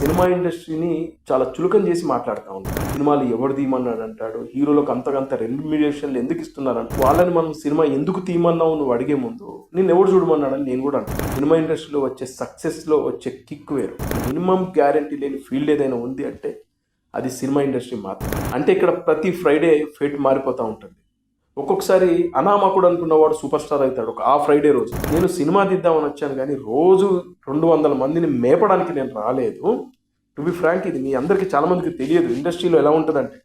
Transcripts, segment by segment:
Cinema ఇండస్ట్రీని చాలా చులకం చేసి మాట్లాడుతూ ఉంటాడు సినిమాలు ఎవరు తీయమన్నాడు అంటాడు హీరోలకు అంతకంత రెమ్యునరేషన్లు ఎందుకు ఇస్తున్నారంట వాళ్ళని మనం సినిమా ఎందుకు తీయమన్నావు నువ్వు అడిగే ముందు నేను ఎవరు చూడమన్నాడని నేను కూడా అంటాను సినిమా ఇండస్ట్రీలో వచ్చే సక్సెస్లో వచ్చే కిక్ వేరు. మినిమం గ్యారంటీ లేని ఫీల్డ్ ఏదైనా ఉంది అంటే అది సినిమా ఇండస్ట్రీ మాత్రం అంటే ఇక్కడ ప్రతి ఫ్రైడే ఫేట్ మారిపోతూ ఉంటుంది. ఒక్కొక్కసారి అనామకుడు అనుకున్నవాడు సూపర్ స్టార్ అవుతాడు. ఒక ఆ ఫ్రైడే రోజు. నేను సినిమా తీద్దామని వచ్చాను కానీ రోజు రెండు వందల మందిని మేపడానికి నేను రాలేదు. టు బి ఫ్రాంక్ ఇది మీ అందరికీ చాలా మందికి తెలియదు. ఇండస్ట్రీలో ఎలా ఉంటుందంటే.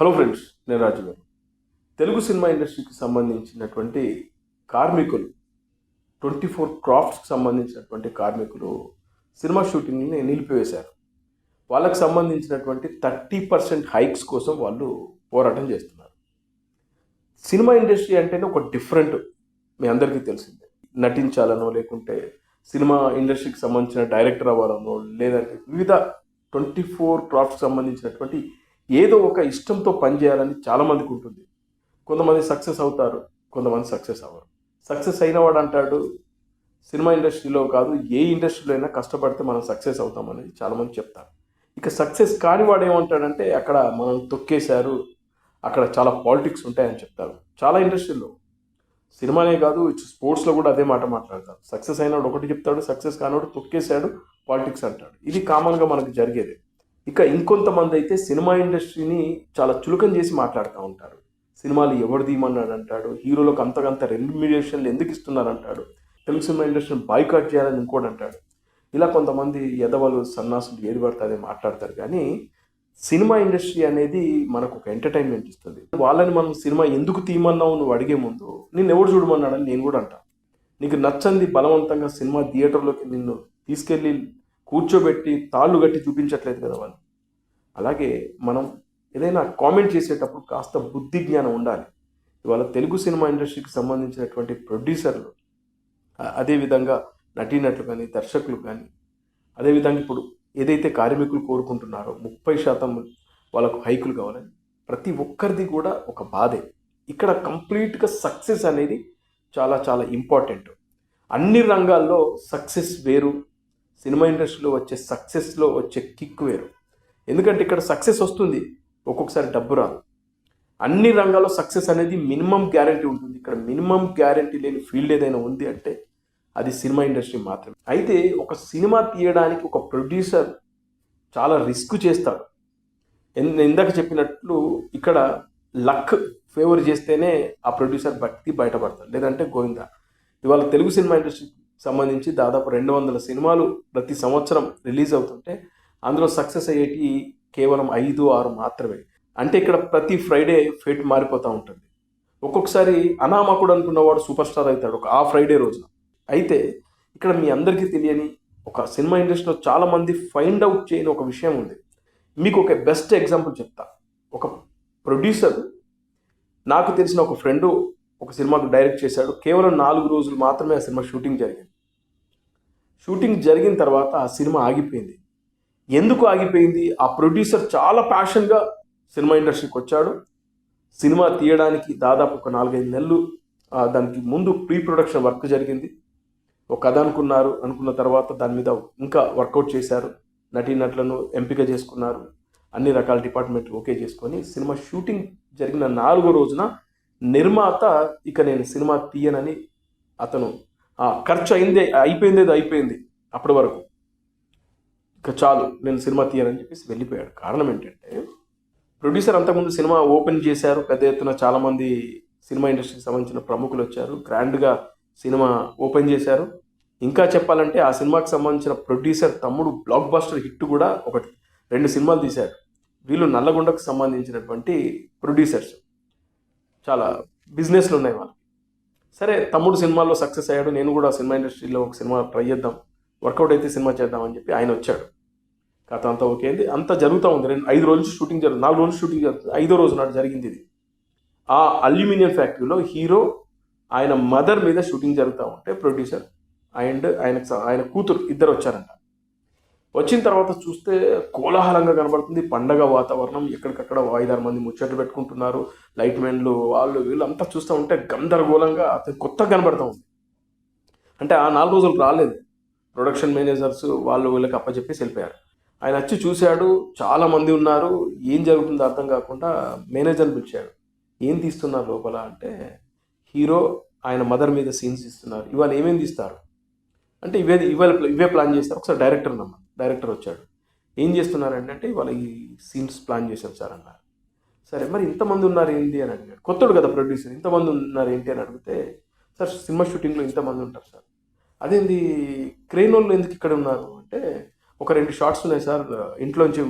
హలో ఫ్రెండ్స్ నేను రాజు గారు. తెలుగు సినిమా ఇండస్ట్రీకి సంబంధించినటువంటి కార్మికులు ట్వంటీ ఫోర్ క్రాఫ్ట్స్కి సంబంధించినటువంటి కార్మికులు సినిమా షూటింగ్ని నిలిపివేశారు. వాళ్ళకు సంబంధించినటువంటి థర్టీ పర్సెంట్ హైక్స్ కోసం వాళ్ళు పోరాటం చేస్తున్నారు. సినిమా ఇండస్ట్రీ అంటేనే ఒక డిఫరెంట్ మీ అందరికీ తెలిసిందే. నటించాలనో లేకుంటే సినిమా ఇండస్ట్రీకి సంబంధించిన డైరెక్టర్ అవ్వాలనో లేదంటే వివిధ ట్వంటీ ఫోర్ క్రాఫ్ట్కి సంబంధించినటువంటి ఏదో ఒక ఇష్టంతో పనిచేయాలని చాలామందికి ఉంటుంది. కొంతమంది సక్సెస్ అవుతారు కొంతమంది సక్సెస్ అవ్వరు. సక్సెస్ అయినవాడు అంటాడు సినిమా ఇండస్ట్రీలో కాదు ఏ ఇండస్ట్రీలో అయినా కష్టపడితే మనం సక్సెస్ అవుతామనేది చాలామంది చెప్తారు. ఇక సక్సెస్ కాని వాడు ఏమంటాడంటే అక్కడ మనం తొక్కేశారు అక్కడ చాలా పాలిటిక్స్ ఉంటాయని చెప్తారు. చాలా ఇండస్ట్రీలో సినిమానే కాదు స్పోర్ట్స్లో కూడా అదే మాట మాట్లాడతారు. సక్సెస్ అయినాడు ఒకటి చెప్తాడు సక్సెస్ కానివాడు తొక్కేశాడు పాలిటిక్స్ అంటాడు. ఇది కామన్గా మనకు జరిగేది. ఇక ఇంకొంతమంది అయితే సినిమా ఇండస్ట్రీని చాలా చులకం చేసి మాట్లాడుతూ ఉంటారు. సినిమాలు ఎవరు తీయమన్నాడు అంటాడు హీరోలకు అంతకంత రెమ్యునరేషన్లు ఎందుకు ఇస్తున్నారు అంటాడు తెలుగు సినిమా ఇండస్ట్రీని బాయ్కాట్ చేయాలని ఇంకోటి అంటాడు. ఇలా కొంతమంది ఎదవలు సన్నాసులు ఏది పడుతుంది మాట్లాడతారు. కానీ సినిమా ఇండస్ట్రీ అనేది మనకు ఒక ఎంటర్టైన్మెంట్ ఇస్తుంది. వాళ్ళని మనం సినిమా ఎందుకు తీయమన్నావు నువ్వు అడిగే ముందు నేను ఎవరు చూడమన్నాడని నేను కూడా అంట. నీకు నచ్చంది బలవంతంగా సినిమా థియేటర్లోకి నిన్ను తీసుకెళ్ళి కూర్చోబెట్టి తాళ్ళు కట్టి చూపించట్లేదు కదా వాళ్ళు. అలాగే మనం ఏదైనా కామెంట్ చేసేటప్పుడు కాస్త బుద్ధి జ్ఞానం ఉండాలి. ఇవాళ తెలుగు సినిమా ఇండస్ట్రీకి సంబంధించినటువంటి ప్రొడ్యూసర్లు అదేవిధంగా నటీనటులు కానీ దర్శకులు కానీ అదేవిధంగా ఇప్పుడు ఏదైతే కార్మికులు కోరుకుంటున్నారో ముప్పై శాతం వాళ్ళకు హైకులు కావాలని ప్రతి ఒక్కరిది కూడా ఒక బాధే. ఇక్కడ కంప్లీట్గా సక్సెస్ అనేది చాలా చాలా ఇంపార్టెంట్. అన్ని రంగాల్లో సక్సెస్ వేరు సినిమా ఇండస్ట్రీలో వచ్చే సక్సెస్లో వచ్చే కిక్ వేరు. ఎందుకంటే ఇక్కడ సక్సెస్ వస్తుంది ఒక్కొక్కసారి డబ్బు రాదు. అన్ని రంగాల్లో సక్సెస్ అనేది మినిమం గ్యారంటీ ఉంటుంది. ఇక్కడ మినిమం గ్యారంటీ లేని ఫీల్డ్ ఏదైనా ఉంది అంటే అది సినిమా ఇండస్ట్రీ మాత్రమే. అయితే ఒక సినిమా తీయడానికి ఒక ప్రొడ్యూసర్ చాలా రిస్క్ చేస్తాడు. ఎన్- ఇందాక చెప్పినట్లు ఇక్కడ లక్ ఫేవర్ చేస్తేనే ఆ ప్రొడ్యూసర్ బట్టి బయటపడతాడు. లేదంటే గోవింద. ఇవాళ తెలుగు సినిమా ఇండస్ట్రీకి సంబంధించి దాదాపు రెండు వందల సినిమాలు ప్రతి సంవత్సరం రిలీజ్ అవుతుంటే అందులో సక్సెస్ అయ్యేటి కేవలం ఐదు ఆరు మాత్రమే. అంటే ఇక్కడ ప్రతి ఫ్రైడే ఫేట్ మారిపోతూ ఉంటుంది. ఒక్కొక్కసారి అనామకుడు అనుకున్నవాడు సూపర్ స్టార్ అవుతాడు. ఒక ఆ ఫ్రైడే రోజున. అయితే ఇక్కడ మీ అందరికీ తెలియని ఒక సినిమా ఇండస్ట్రీలో చాలామంది ఫైండ్ అవుట్ చేయని ఒక విషయం ఉంది. మీకు ఒక బెస్ట్ ఎగ్జాంపుల్ చెప్తా. ఒక ప్రొడ్యూసర్ నాకు తెలిసిన ఒక ఫ్రెండ్ ఒక సినిమాకు డైరెక్ట్ చేశాడు. కేవలం నాలుగు రోజులు మాత్రమే ఆ సినిమా షూటింగ్ జరిగింది. షూటింగ్ జరిగిన తర్వాత ఆ సినిమా ఆగిపోయింది. ఎందుకు ఆగిపోయింది? ఆ ప్రొడ్యూసర్ చాలా ప్యాషన్గా సినిమా ఇండస్ట్రీకి వచ్చాడు. సినిమా తీయడానికి దాదాపు ఒక నాలుగైదు నెలలు దానికి ముందు ప్రీ ప్రొడక్షన్ వర్క్ జరిగింది. ఒక కథ అనుకున్నారు అనుకున్న తర్వాత దాని మీద ఇంకా వర్కౌట్ చేశారు నటీనటులను ఎంపిక చేసుకున్నారు అన్ని రకాల డిపార్ట్మెంట్లు ఓకే చేసుకొని సినిమా షూటింగ్ జరిగిన నాలుగో రోజున నిర్మాత ఇక నేను సినిమా తీయనని అతను "ఆ, ఖర్చు అయిందే అయిపోయింది అయిపోయింది అప్పటి వరకు. ఇక చాలు నేను సినిమా తీయనని చెప్పేసి వెళ్ళిపోయాడు. కారణం ఏంటంటే ప్రొడ్యూసర్ అంతకుముందు సినిమా ఓపెన్ చేశారు పెద్ద ఎత్తున చాలామంది సినిమా ఇండస్ట్రీకి సంబంధించిన ప్రముఖులు వచ్చారు గ్రాండ్గా సినిమా ఓపెన్ చేశారు. ఇంకా చెప్పాలంటే ఆ సినిమాకి సంబంధించిన ప్రొడ్యూసర్ తమ్ముడు బ్లాక్ బస్టర్ హిట్ కూడా ఒకటి రెండు సినిమాలు తీశారు. వీళ్ళు నల్లగొండకు సంబంధించినటువంటి ప్రొడ్యూసర్స్. చాలా బిజినెస్లు ఉన్నాయి వాళ్ళకి. సరే తమ్ముడు సినిమాల్లో సక్సెస్ అయ్యాడు. నేను కూడా సినిమా ఇండస్ట్రీలో ఒక సినిమా ట్రై చేద్దాం వర్కౌట్ అయితే సినిమా చేద్దామని చెప్పి ఆయన వచ్చాడు. కథ అంతా ఓకే అయింది. అంతా జరుగుతూ ఉంది. రెండు ఐదు రోజులు షూటింగ్ జరుగుతుంది నాలుగు రోజులు షూటింగ్ జరుగుతుంది ఐదో రోజు నాడు జరిగింది ఇది. ఆ అల్యూమినియం ఫ్యాక్టరీలో హీరో ఆయన మదర్ మీద షూటింగ్ జరుగుతూ ఉంటే ప్రొడ్యూసర్ అండ్ ఆయన ఆయన కూతురు ఇద్దరు వచ్చారంట. వచ్చిన తర్వాత చూస్తే కోలాహలంగా కనబడుతుంది. పండగ వాతావరణం ఎక్కడికక్కడ ఐదారు మంది ముచ్చట్లు పెట్టుకుంటున్నారు. లైట్ మెన్లు వాళ్ళు వీళ్ళంతా చూస్తూ ఉంటే గందరగోళంగా అతను కొత్తగా కనబడతా ఉంది. అంటే ఆ నాలుగు రోజులు రాలేదు. ప్రొడక్షన్ మేనేజర్స్ వాళ్ళు వీళ్ళకి అప్పచెప్పేసి వెళ్ళిపోయారు. ఆయన వచ్చి చూశాడు. చాలా మంది ఉన్నారు. ఏం జరుగుతుందో అర్థం కాకుండా మేనేజర్ని పిలిచాడు. ఏం తీస్తున్నారు లోపల అంటే హీరో ఆయన మదర్ మీద సీన్స్ ఇస్తున్నారు. ఇవాళ ఏమేమి తీస్తారు? అంటే ఇవే ఇవాళ ఇవే ప్లాన్ చేస్తారు ఒకసారి డైరెక్టర్ నమ్మ డైరెక్టర్ వచ్చాడు. ఏం చేస్తున్నారంటే అంటే ఇవాళ ఈ సీన్స్ ప్లాన్ చేశాం సార్ అన్నారు. సరే మరి ఇంతమంది ఉన్నారు ఏంటి అని అడిగాడు. కొత్తడు కదా ప్రొడ్యూసర్ ఇంతమంది ఉన్నారు ఏంటి అని అడిగితే సార్ సినిమా షూటింగ్లో ఇంతమంది ఉంటారు సార్. అదేంది క్రెయిన్ వాళ్ళు ఎందుకు ఇక్కడ ఉన్నారు అంటే ఒక రెండు షార్ట్స్ ఉన్నాయి సార్. ఇంట్లోంచి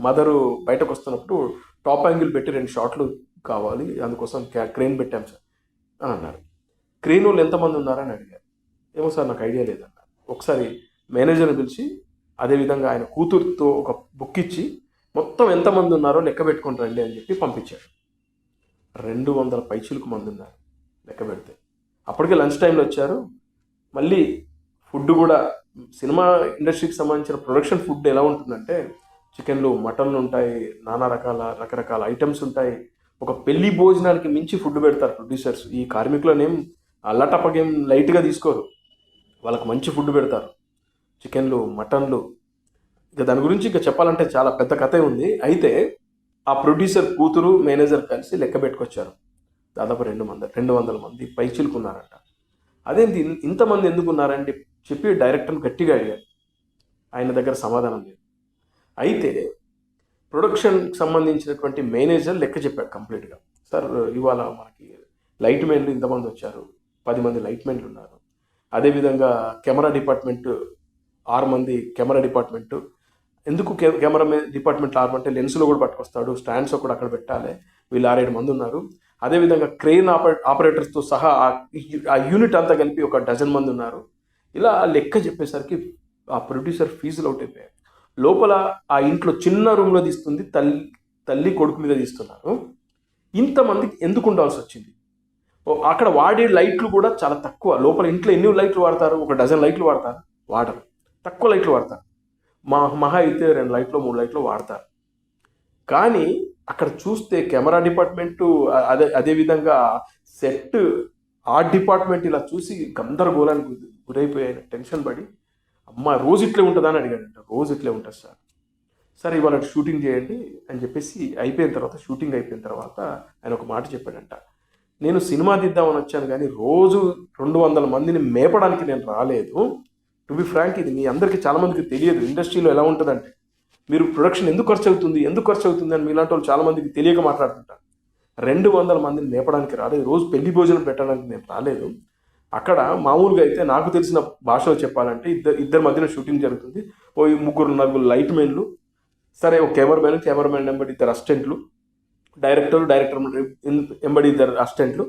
మదరు బయటకు వస్తున్నప్పుడు టాప్ యాంగిల్ పెట్టి రెండు షాట్లు కావాలి. అందుకోసం క్యా- క్రెయిన్ పెట్టాం సార్. అని అన్నారు. క్రెయిన్ ఎంతమంది ఉన్నారని అడిగారు. ఏమో సార్ నాకు ఐడియా లేదన్నారు. ఒకసారి మేనేజర్ని పిలిచి అదేవిధంగా ఆయన కూతురుతో ఒక బుక్ ఇచ్చి మొత్తం ఎంతమంది ఉన్నారో లెక్క పెట్టుకొని రండి అని చెప్పి పంపించాడు. రెండు వందల పైచులకు మంది ఉన్నారు లెక్క పెడితే. అప్పటికే లంచ్ టైంలో వచ్చారు. మళ్ళీ ఫుడ్ కూడా సినిమా ఇండస్ట్రీకి సంబంధించిన ప్రొడక్షన్ ఫుడ్ ఎలా ఉంటుందంటే చికెన్లు మటన్లు ఉంటాయి నానా రకాల రకరకాల ఐటమ్స్ ఉంటాయి. ఒక పెళ్ళి భోజనానికి మించి ఫుడ్ పెడతారు ప్రొడ్యూసర్స్. ఈ కార్మికులనేం అల్లటప్పకేం లైట్గా తీసుకోరు. వాళ్ళకి మంచి ఫుడ్ పెడతారు. చికెన్లు మటన్లు. ఇక దాని గురించి ఇంకా చెప్పాలంటే చాలా పెద్ద కథే ఉంది. అయితే ఆ ప్రొడ్యూసర్ కూతురు మేనేజర్ కలిసి లెక్క పెట్టుకొచ్చారు. దాదాపు రెండు మంది రెండు వందల మంది పైచిలుకున్నారంట అదేంటి ఇంతమంది ఎందుకు ఉన్నారంటే చెప్పి డైరెక్టర్ని గట్టిగా అడిగారు. ఆయన దగ్గర సమాధానం లేదు. అయితే ప్రొడక్షన్కి సంబంధించినటువంటి మేనేజర్ లెక్క చెప్పాడు కంప్లీట్గా సార్ ఇవాళ మనకి లైట్ మెన్లు ఇంతమంది వచ్చారు. పది మంది లైట్ మెన్లు ఉన్నారు. అదేవిధంగా కెమెరా డిపార్ట్మెంట్ ఆరు మంది కెమెరా డిపార్ట్మెంట్ ఎందుకు కె- కెమెరా డిపార్ట్మెంట్ ఆరు అంటే లెన్స్లో కూడా పట్టుకొస్తాడు స్టాండ్స్ కూడా అక్కడ పెట్టాలి. వీళ్ళు ఆరేడు మంది ఉన్నారు. అదేవిధంగా క్రెయిన్ ఆపరే ఆపరేటర్స్తో సహా ఆ ఆ యూనిట్ అంతా కలిపి ఒక డజన్ మంది ఉన్నారు. ఇలా లెక్క చెప్పేసరికి ఆ ప్రొడ్యూసర్ ఫీజులు అవుట్ అయిపోయాయి లోపల ఆ ఇంట్లో చిన్న రూమ్లో తీస్తుంది తల్లి తల్లి కొడుకు మీద తీస్తున్నారు. ఇంతమందికి ఎందుకు ఉండాల్సి వచ్చింది? అక్కడ వాడే లైట్లు కూడా చాలా తక్కువ. లోపల ఇంట్లో ఎన్ని లైట్లు వాడతారు? ఒక డజన్ లైట్లు వాడతారు? వాడరు. తక్కువ లైట్లు వాడతారు. మా మహా అయితే రెండు లైట్లు మూడు లైట్లు వాడతారు. కానీ అక్కడ చూస్తే కెమెరా డిపార్ట్మెంటు అదే అదేవిధంగా సెట్ ఆర్ట్ డిపార్ట్మెంట్ ఇలా చూసి గందరగోళానికి గురైపోయాయి. టెన్షన్ పడి అమ్మ రోజు ఇట్లే ఉంటుందా అని అడిగాడంట రోజు ఇట్లే ఉంటుంది సార్. సరే ఇవాళ షూటింగ్ చేయండి అని చెప్పేసి అయిపోయిన తర్వాత షూటింగ్ అయిపోయిన తర్వాత ఆయన ఒక మాట చెప్పాడంట. నేను సినిమా తీద్దామని వచ్చాను కానీ రోజు రెండు వందల మందిని మేపడానికి నేను రాలేదు. టు బి ఫ్రాంక్ ఇది మీ అందరికీ చాలా మందికి తెలియదు. ఇండస్ట్రీలో ఎలా ఉంటుందంటే మీరు ప్రొడక్షన్ ఎందుకు ఖర్చు అవుతుంది ఎందుకు ఖర్చు అవుతుంది అని మీలాంటి వాళ్ళు చాలామందికి తెలియక మాట్లాడుతుంటారు. రెండు వందల మందిని మేపడానికి రాలేదు. రోజు పెళ్ళి భోజనం పెట్టడానికి నేను రాలేదు. అక్కడ మామూలుగా అయితే నాకు తెలిసిన భాషలో చెప్పాలంటే ఇద్దరు ఇద్దరి మధ్యన షూటింగ్ జరుగుతుంది. ఓ ముగ్గురు నలుగురు లైట్ మెన్లు సరే ఒక కెమెరామెన్ కెమెరామెన్ ఎంబడి ఇద్దరు అసిస్టెంట్లు డైరెక్టర్ డైరెక్టర్ ఎంబడి ఇద్దరు అసిస్టెంట్లు.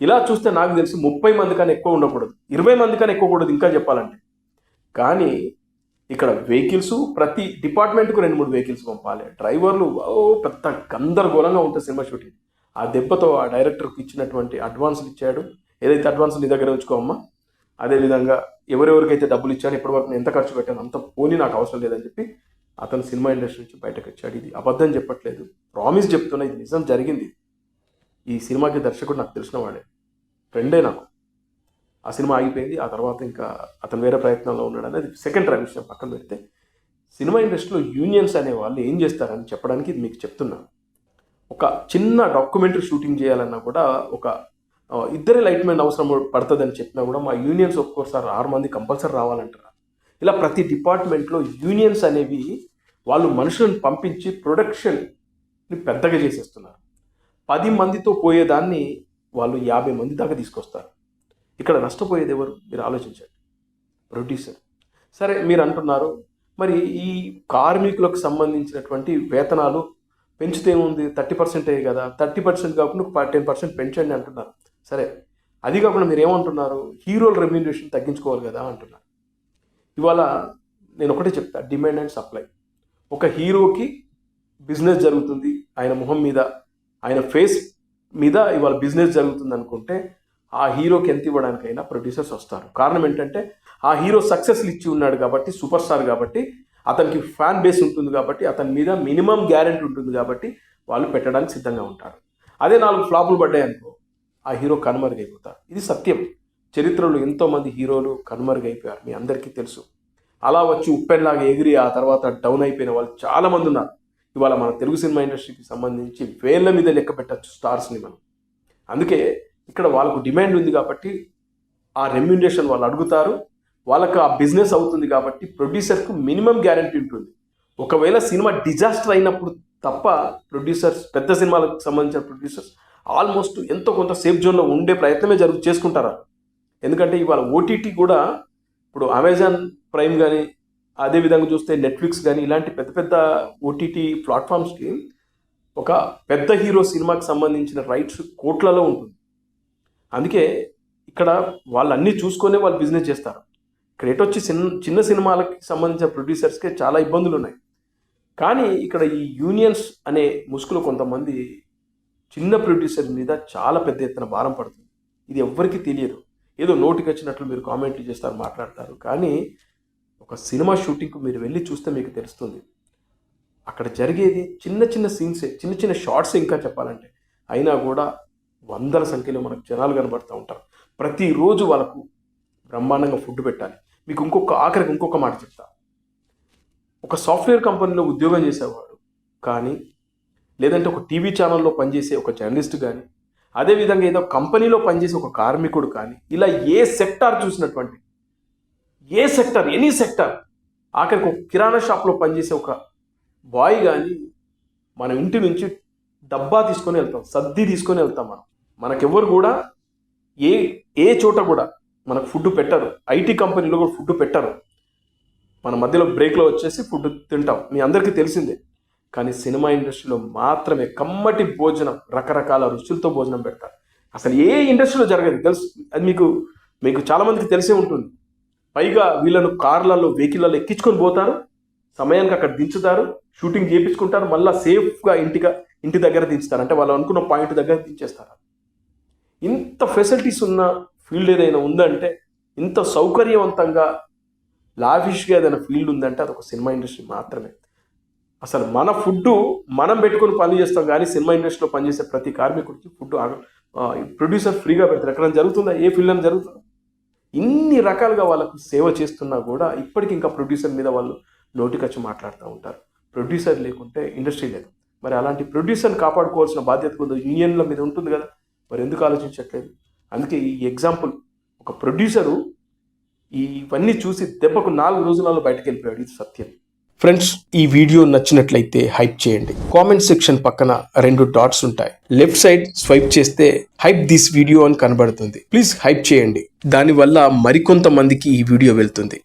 ఇలా చూస్తే నాకు తెలిసి ముప్పై మంది కన్నా ఎక్కువ ఉండకూడదు. ఇరవై మంది కన్నా ఎక్కువ కూడదు ఇంకా చెప్పాలంటే. కానీ ఇక్కడ వెహికల్స్ ప్రతి డిపార్ట్మెంట్కు రెండు మూడు వెహికల్స్ పంపాలి. డ్రైవర్లు ఓ పెద్ద గందరగోళంగా ఉంటుంది సినిమా షూటింగ్. ఆ దెబ్బతో ఆ డైరెక్టర్కి ఇచ్చినటువంటి అడ్వాన్స్ ఇచ్చాడు. ఏదైతే అడ్వాన్స్ నీ దగ్గర ఉంచుకోమ్మా అదేవిధంగా ఎవరెవరికైతే డబ్బులు ఇచ్చాను ఇప్పటివరకు నేను ఎంత ఖర్చు పెట్టాను అంత పోనీ నాకు అవసరం లేదని చెప్పి అతను సినిమా ఇండస్ట్రీ నుంచి బయటకు వచ్చాడు. ఇది అబద్ధం చెప్పట్లేదు. ప్రామిస్ చెప్తున్నా ఇది నిజం జరిగింది. ఈ సినిమాకి దర్శకుడు నాకు తెలిసిన వాడే. ఫ్రెండే నాకు. ఆ సినిమా ఆగిపోయింది. ఆ తర్వాత ఇంకా అతను వేరే ప్రయత్నంలో ఉన్నాడు అనేది సెకండ్ ట్రై విషయం పక్కన పెడితే సినిమా ఇండస్ట్రీలో యూనియన్స్ అనే వాళ్ళు ఏం చేస్తారని చెప్పడానికి ఇది మీకు చెప్తున్నాను ఒక చిన్న డాక్యుమెంటరీ షూటింగ్ చేయాలన్నా కూడా ఒక ఇద్దరే లైట్ మెన్ అవసరం పడుతుందని చెప్పినా కూడా మా యూనియన్స్ ఒక్కోసారి ఆరు మంది కంపల్సరీ రావాలంటారు. ఇలా ప్రతి డిపార్ట్మెంట్లో యూనియన్స్ అనేవి వాళ్ళు మనుషులను పంపించి ప్రొడక్షన్ని పెద్దగా చేసేస్తున్నారు. పది మందితో పోయేదాన్ని వాళ్ళు యాభై మంది దాకా తీసుకొస్తారు. ఇక్కడ నష్టపోయేది ఎవరు? మీరు ఆలోచించండి. ప్రొడ్యూసర్ సరే మీరు అంటున్నారు మరి ఈ కార్మికులకు సంబంధించినటువంటి వేతనాలు పెంచితే ఉంది థర్టీ పర్సెంటే కదా? థర్టీ పర్సెంట్ కాకుండా టెన్ పర్సెంట్ పెంచండి అంటున్నారు. సరే అది కాకుండా మీరు ఏమంటున్నారు హీరోల రెమ్యూనరేషన్ తగ్గించుకోవాలి కదా అంటున్నారు. ఇవాళ నేను ఒకటే చెప్తా డిమాండ్ అండ్ సప్లై. ఒక హీరోకి బిజినెస్ జరుగుతుంది ఆయన ముఖం మీద ఆయన ఫేస్ మీద ఇవాళ బిజినెస్ జరుగుతుంది అనుకుంటే ఆ హీరోకి ఎంత ఇవ్వడానికైనా ప్రొడ్యూసర్స్ వస్తారు. కారణం ఏంటంటే ఆ హీరో సక్సెస్లు ఇచ్చి ఉన్నాడు కాబట్టి సూపర్ స్టార్ కాబట్టి అతనికి ఫ్యాన్ బేస్ ఉంటుంది కాబట్టి అతని మీద మినిమం గ్యారెంటీ ఉంటుంది కాబట్టి వాళ్ళు పెట్టడానికి సిద్ధంగా ఉంటారు. అదే నాలుగు ఫ్లాపులు పడ్డాయి అనుకో ఆ హీరో కనుమరుగైపోతాడు ఇది సత్యం. చరిత్రలో ఎంతోమంది హీరోలు కనుమరుగైపోయారు మీ అందరికీ తెలుసు. అలా వచ్చి ఉప్పెన్లాగా ఎగిరి ఆ తర్వాత డౌన్ అయిపోయిన వాళ్ళు చాలామంది ఉన్నారు. ఇవాళ మన తెలుగు సినిమా ఇండస్ట్రీకి సంబంధించి వేళ్ళ మీద లెక్క పెట్టచ్చు స్టార్స్ని మనం అందుకే ఇక్కడ వాళ్ళకు డిమాండ్ ఉంది కాబట్టి ఆ రెమ్యునరేషన్ వాళ్ళు అడుగుతారు. వాళ్ళకు ఆ బిజినెస్ అవుతుంది కాబట్టి ప్రొడ్యూసర్కు మినిమం గ్యారంటీ ఉంటుంది. ఒకవేళ సినిమా డిజాస్టర్ అయినప్పుడు తప్ప ప్రొడ్యూసర్స్ పెద్ద సినిమాలకు సంబంధించిన ప్రొడ్యూసర్స్ ఆల్మోస్ట్ ఎంతో కొంత సేఫ్ జోన్లో ఉండే ప్రయత్నమే జరుగు చేసుకుంటారు? ఎందుకంటే ఇవాళ ఓటీటీ కూడా ఇప్పుడు అమెజాన్ ప్రైమ్ కానీ అదే విధంగా చూస్తే నెట్ఫ్లిక్స్ కానీ ఇలాంటి పెద్ద పెద్ద ఓటీటీ ప్లాట్ఫామ్స్కి ఒక పెద్ద హీరో సినిమాకి సంబంధించిన రైట్స్ కోట్లలో ఉంటుంది. అందుకే ఇక్కడ వాళ్ళన్నీ చూసుకొనే వాళ్ళు బిజినెస్ చేస్తారు. ఇక్కడ ఎటు వచ్చి చిన్న చిన్న సినిమాలకి సంబంధించిన ప్రొడ్యూసర్స్కే చాలా ఇబ్బందులు ఉన్నాయి కానీ ఇక్కడ ఈ యూనియన్స్ అనే ముసుగులో కొంతమంది చిన్న ప్రొడ్యూసర్ మీద చాలా పెద్ద ఎత్తున భారం పడుతుంది. ఇది ఎవ్వరికీ తెలియదు. ఏదో నోటికి వచ్చినట్లు మీరు కామెంట్లు చేస్తారు మాట్లాడతారు. కానీ ఒక సినిమా షూటింగ్కు మీరు వెళ్ళి చూస్తే మీకు తెలుస్తుంది. అక్కడ జరిగేది చిన్న చిన్న సీన్సే చిన్న చిన్న షార్ట్స్ ఇంకా చెప్పాలంటే. అయినా కూడా వందల సంఖ్యలో మనకు జనాలు కనబడుతూ ఉంటారు. ప్రతిరోజు వాళ్ళకు బ్రహ్మాండంగా ఫుడ్ పెట్టాలి. మీకు ఇంకొక ఆఖరికి ఇంకొక మాట చెప్తా. ఒక సాఫ్ట్వేర్ కంపెనీలో ఉద్యోగం చేసేవాడు. కానీ లేదంటే ఒక టీవీ ఛానల్లో పనిచేసే ఒక జర్నలిస్ట్ కానీ అదేవిధంగా ఏదో కంపెనీలో పనిచేసే ఒక కార్మికుడు కానీ ఇలా ఏ సెక్టార్ చూసినటువంటి ఏ సెక్టార్ ఎనీ సెక్టార్ ఆఖరికి ఒక కిరాణా షాప్లో పనిచేసే ఒక బాయ్ కానీ మన ఇంటి నుంచి డబ్బా తీసుకొని వెళ్తాం సర్ది తీసుకొని వెళ్తాం మనం. మనకెవ్వరు కూడా ఏ ఏ చోట కూడా మనకు ఫుడ్ పెట్టరు. ఐటీ కంపెనీలో కూడా ఫుడ్ పెట్టరు. మన మధ్యలో బ్రేక్లో వచ్చేసి ఫుడ్ తింటాం. మీ అందరికీ తెలిసిందే. కానీ సినిమా ఇండస్ట్రీలో మాత్రమే కమ్మటి భోజనం రకరకాల రుచులతో భోజనం పెడతారు. అసలు ఏ ఇండస్ట్రీలో జరగదు తెలుసు? అది మీకు మీకు చాలామందికి తెలిసే ఉంటుంది. పైగా వీళ్ళను కార్లలో వెహికల్లో ఎక్కించుకొని పోతారు సమయానికి అక్కడ దించుతారు షూటింగ్ చేయించుకుంటారు మళ్ళీ సేఫ్గా ఇంటిగా ఇంటి దగ్గర దించుతారు. అంటే వాళ్ళు అనుకున్న పాయింట్ దగ్గర దించేస్తారు. ఇంత ఫెసిలిటీస్ ఉన్న ఫీల్డ్ ఏదైనా ఉందంటే ఇంత సౌకర్యవంతంగా లావిష్గా ఏదైనా ఫీల్డ్ ఉందంటే అది ఒక సినిమా ఇండస్ట్రీ మాత్రమే. అసలు మన ఫుడ్ మనం పెట్టుకొని పని చేస్తాం కానీ సినిమా ఇండస్ట్రీలో పనిచేసే ప్రతి కార్మికుడికి ఫుడ్ ప్రొడ్యూసర్ ఫ్రీగా పెడతారు. ఎక్కడ జరుగుతుందా? ఏ ఫీల్డ్ జరుగుతుందా? ఇన్ని రకాలుగా వాళ్ళకు సేవ చేస్తున్నా కూడా ఇప్పటికి ఇంకా ప్రొడ్యూసర్ మీద వాళ్ళు నోటికొచ్చి మాట్లాడుతూ ఉంటారు. ప్రొడ్యూసర్ లేకుంటే ఇండస్ట్రీ లేదు. మరి అలాంటి ప్రొడ్యూసర్ని కాపాడుకోవాల్సిన బాధ్యత కూడా యూనియన్ల మీద ఉంటుంది కదా. మరి ఎందుకు ఆలోచించట్లేదు? అందుకే ఈ ఎగ్జాంపుల్ ఒక ప్రొడ్యూసరు ఇవన్నీ చూసి దెబ్బకు నాలుగు రోజులలో బయటకు వెళ్ళిపోయాడు. ఇది సత్యం. ఫ్రెండ్స్ ఈ వీడియో నచ్చినట్లయితే హైప్ చేయండి. కామెంట్ సెక్షన్ పక్కన రెండు డాట్స్ ఉంటాయి. లెఫ్ట్ సైడ్ స్వైప్ చేస్తే హైప్ దిస్ వీడియో అని కనబడుతుంది. ప్లీజ్ హైప్ చేయండి. దానివల్ల మరికొంతమందికి ఈ వీడియో వెళ్తుంది.